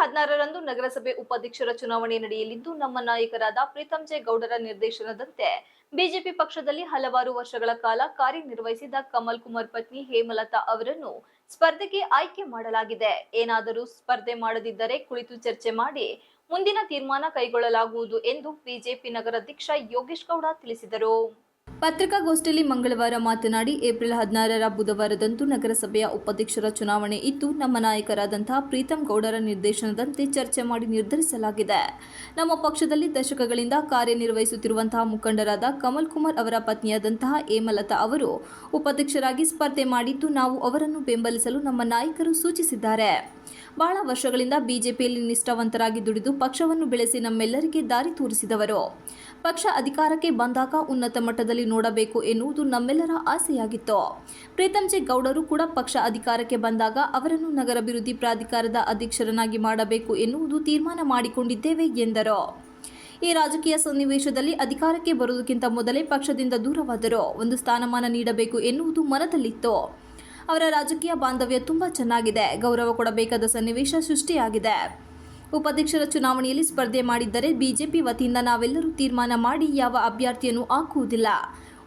ಹದಿನಾರರಂದು ನಗರಸಭೆ ಉಪಾಧ್ಯಕ್ಷರ ಚುನಾವಣೆ ನಡೆಯಲಿದ್ದು, ನಮ್ಮ ನಾಯಕರಾದ ಪ್ರೀತಂ ಜೆ ಗೌಡರ ನಿರ್ದೇಶನದಂತೆ ಬಿಜೆಪಿ ಪಕ್ಷದಲ್ಲಿ ಹಲವಾರು ವರ್ಷಗಳ ಕಾಲ ಕಾರ್ಯನಿರ್ವಹಿಸಿದ ಕಮಲ್ ಕುಮಾರ್ ಪತ್ನಿ ಹೇಮಲತಾ ಅವರನ್ನು ಸ್ಪರ್ಧೆಗೆ ಆಯ್ಕೆ ಮಾಡಲಾಗಿದೆ. ಏನಾದರೂ ಸ್ಪರ್ಧೆ ಮಾಡದಿದ್ದರೆ ಕುಳಿತು ಚರ್ಚೆ ಮಾಡಿ ಮುಂದಿನ ತೀರ್ಮಾನ ಕೈಗೊಳ್ಳಲಾಗುವುದು ಎಂದು ಬಿಜೆಪಿ ನಗರಾಧ್ಯಕ್ಷ ಯೋಗೇಶ್ ಗೌಡ ತಿಳಿಸಿದರು. ಪತ್ರಿಕಾಗೋಷ್ಠಿಯಲ್ಲಿ ಮಂಗಳವಾರ ಮಾತನಾಡಿ, ಏಪ್ರಿಲ್ ಹದಿನಾರರ ಬುಧವಾರದಂದು ನಗರಸಭೆಯ ಉಪಾಧ್ಯಕ್ಷರ ಚುನಾವಣೆ ಇದ್ದು, ನಮ್ಮ ನಾಯಕರಾದಂತಹ ಪ್ರೀತಂ ಗೌಡರ ನಿರ್ದೇಶನದಂತೆ ಚರ್ಚೆ ಮಾಡಿ ನಿರ್ಧರಿಸಲಾಗಿದೆ. ನಮ್ಮ ಪಕ್ಷದಲ್ಲಿ ದಶಕಗಳಿಂದ ಕಾರ್ಯನಿರ್ವಹಿಸುತ್ತಿರುವಂತಹ ಮುಖಂಡರಾದ ಕಮಲ್ ಕುಮಾರ್ ಅವರ ಪತ್ನಿಯಾದಂತಹ ಹೇಮಲತಾ ಅವರು ಉಪಾಧ್ಯಕ್ಷರಾಗಿ ಸ್ಪರ್ಧೆ ಮಾಡಿದ್ದು, ನಾವು ಅವರನ್ನು ಬೆಂಬಲಿಸಲು ನಮ್ಮ ನಾಯಕರು ಸೂಚಿಸಿದ್ದಾರೆ. ಬಹಳ ವರ್ಷಗಳಿಂದ ಬಿಜೆಪಿಯಲ್ಲಿ ನಿಷ್ಠಾವಂತರಾಗಿ ದುಡಿದು ಪಕ್ಷವನ್ನು ಬೆಳೆಸಿ ನಮ್ಮೆಲ್ಲರಿಗೆ ದಾರಿ ತೋರಿಸಿದವರು. ಪಕ್ಷ ಅಧಿಕಾರಕ್ಕೆ ಬಂದಾಗ ಉನ್ನತ ಮಟ್ಟದಲ್ಲಿ ನೋಡಬೇಕು ಎನ್ನುವುದು ನಮ್ಮೆಲ್ಲರ ಆಸೆಯಾಗಿತ್ತು. ಪ್ರೀತಂಜೆ ಗೌಡರು ಕೂಡ ಪಕ್ಷ ಅಧಿಕಾರಕ್ಕೆ ಬಂದಾಗ ಅವರನ್ನು ನಗರಾಭಿವೃದ್ಧಿ ಪ್ರಾಧಿಕಾರದ ಅಧ್ಯಕ್ಷರನ್ನಾಗಿ ಮಾಡಬೇಕು ಎನ್ನುವುದು ತೀರ್ಮಾನ ಮಾಡಿಕೊಂಡಿದ್ದೇವೆ ಎಂದರು. ಈ ರಾಜಕೀಯ ಸನ್ನಿವೇಶದಲ್ಲಿ ಅಧಿಕಾರಕ್ಕೆ ಬರುವುದಕ್ಕಿಂತ ಮೊದಲೇ ಪಕ್ಷದಿಂದ ದೂರವಾದರು ಒಂದು ಸ್ಥಾನಮಾನ ನೀಡಬೇಕು ಎನ್ನುವುದು ಮನದಲ್ಲಿತ್ತು. ಅವರ ರಾಜಕೀಯ ಬಾಂಧವ್ಯ ತುಂಬ ಚೆನ್ನಾಗಿದೆ. ಗೌರವ ಕೊಡಬೇಕಾದ ಸನ್ನಿವೇಶ ಸೃಷ್ಟಿಯಾಗಿದೆ. ಉಪಾಧ್ಯಕ್ಷರ ಚುನಾವಣೆಯಲ್ಲಿ ಸ್ಪರ್ಧೆ ಮಾಡಿದ್ದರೆ ಬಿಜೆಪಿ ವತಿಯಿಂದ ನಾವೆಲ್ಲರೂ ತೀರ್ಮಾನ ಮಾಡಿ ಯಾವ ಅಭ್ಯರ್ಥಿಯನ್ನು ಹಾಕುವುದಿಲ್ಲ.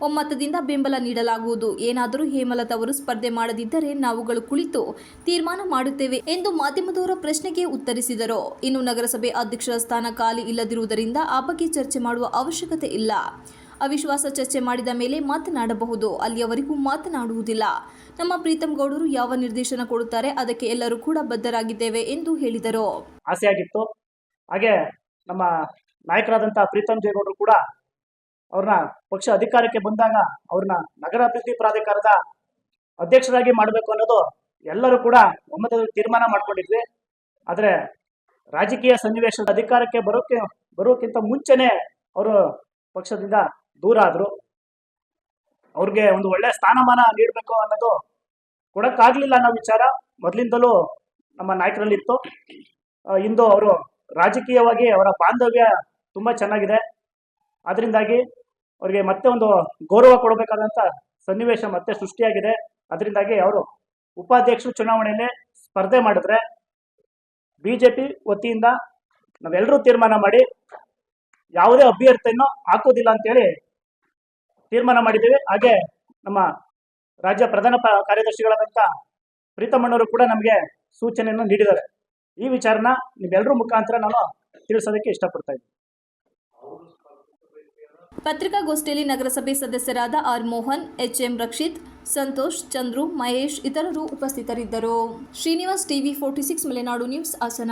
ಒಮ್ಮತದಿಂದ ಬೆಂಬಲ ನೀಡಲಾಗುವುದು. ಏನಾದರೂ ಹೇಮಲತಾ ಅವರು ಸ್ಪರ್ಧೆ ಮಾಡದಿದ್ದರೆ ನಾವುಗಳು ಕುಳಿತು ತೀರ್ಮಾನ ಮಾಡುತ್ತೇವೆ ಎಂದು ಮಾಧ್ಯಮದವರ ಪ್ರಶ್ನೆಗೆ ಉತ್ತರಿಸಿದರು. ಇನ್ನು ನಗರಸಭೆ ಅಧ್ಯಕ್ಷರ ಸ್ಥಾನ ಖಾಲಿ ಇಲ್ಲದಿರುವುದರಿಂದ ಆ ಬಗ್ಗೆ ಚರ್ಚೆ ಮಾಡುವ ಅವಶ್ಯಕತೆ ಇಲ್ಲ. ಅವಿಶ್ವಾಸ ಚರ್ಚೆ ಮಾಡಿದ ಮೇಲೆ ಮಾತನಾಡಬಹುದು. ಅಲ್ಲಿಯವರೆಗೂ ಮಾತನಾಡುವುದಿಲ್ಲ. ನಮ್ಮ ಪ್ರೀತಂ ಗೌಡರು ಯಾವ ನಿರ್ದೇಶನ ಕೊಡುತ್ತಾರೆ ಅದಕ್ಕೆ ಎಲ್ಲರೂ ಕೂಡ ಬದ್ಧರಾಗಿದ್ದೇವೆ ಎಂದು ಹೇಳಿದರು. ಆಸೆಯಾಗಿತ್ತು. ಹಾಗೆ ನಮ್ಮ ನಾಯಕರಾದಂತಹ ಪ್ರೀತಮ್ ಜೇಗೌಡರು ಕೂಡ ಅವ್ರನ್ನ ಪಕ್ಷ ಅಧಿಕಾರಕ್ಕೆ ಬಂದಾಗ ಅವ್ರನ್ನ ನಗರಾಭಿವೃದ್ಧಿ ಪ್ರಾಧಿಕಾರದ ಅಧ್ಯಕ್ಷರಾಗಿ ಮಾಡಬೇಕು ಅನ್ನೋದು ಎಲ್ಲರೂ ಕೂಡ ಒಮ್ಮತದ ತೀರ್ಮಾನ ಮಾಡ್ಕೊಂಡಿದ್ವಿ. ಆದರೆ ರಾಜಕೀಯ ಸನ್ನಿವೇಶದ ಅಧಿಕಾರಕ್ಕೆ ಬರೋಕ್ಕೆ ಬರೋಕ್ಕಿಂತ ಮುಂಚೆನೆ ಅವರು ಪಕ್ಷದಿಂದ ದೂರ ಆದರು. ಅವ್ರಿಗೆ ಒಂದು ಒಳ್ಳೆ ಸ್ಥಾನಮಾನ ನೀಡಬೇಕು ಅನ್ನೋದು ಕೊಡಕ್ಕಾಗ್ಲಿಲ್ಲ ಅನ್ನೋ ವಿಚಾರ ಮೊದಲಿಂದಲೂ ನಮ್ಮ ನಾಯಕರಲ್ಲಿ ಇತ್ತು ಆ, ಇಂದು ಅವರು ರಾಜಕೀಯವಾಗಿ ಅವರ ಬಾಂಧವ್ಯ ತುಂಬಾ ಚೆನ್ನಾಗಿದೆ. ಅದರಿಂದಾಗಿ ಅವರಿಗೆ ಮತ್ತೆ ಒಂದು ಗೌರವ ಕೊಡಬೇಕಾದಂತ ಸನ್ನಿವೇಶ ಮತ್ತೆ ಸೃಷ್ಟಿಯಾಗಿದೆ. ಅದರಿಂದಾಗಿ ಅವರು ಉಪಾಧ್ಯಕ್ಷರು ಚುನಾವಣೆಯಲ್ಲಿ ಸ್ಪರ್ಧೆ ಮಾಡಿದ್ರೆ ಬಿಜೆಪಿ ವತಿಯಿಂದ ನಾವೆಲ್ಲರೂ ತೀರ್ಮಾನ ಮಾಡಿ ಯಾವುದೇ ಅಭ್ಯರ್ಥಿಯನ್ನು ಹಾಕೋದಿಲ್ಲ ಅಂತೇಳಿ ತೀರ್ಮಾನ ಮಾಡಿದ್ದೀವಿ. ಹಾಗೆ ನಮ್ಮ ರಾಜ್ಯ ಪ್ರಧಾನ ಕಾರ್ಯದರ್ಶಿಗಳಾದಂಥ ಪ್ರೀತಮಣ್ಣವರು ಕೂಡ ನಮಗೆ ಸೂಚನೆಯನ್ನು ನೀಡಿದ್ದಾರೆ. ಈ ವಿಚಾರನ ನಿಮ್ಮೆಲ್ಲರ ಮುಖಾಂತರ ನಾನು ತಿಳಿಸೋದಕ್ಕೆ ಇಷ್ಟಪಡ್ತಾ ಇದ್ದೀನಿ ಪತ್ರಿಕಾಗೋಷ್ಠಿಯಲ್ಲಿ ನಗರಸಭೆ ಸದಸ್ಯರಾದ R Mohan, H M Rakshith, Santosh, Chandru, Mahesh ಇತರರು ಉಪಸ್ಥಿತರಿದ್ದರು. Srinivas TV forty six, Malenadu news, Hassan.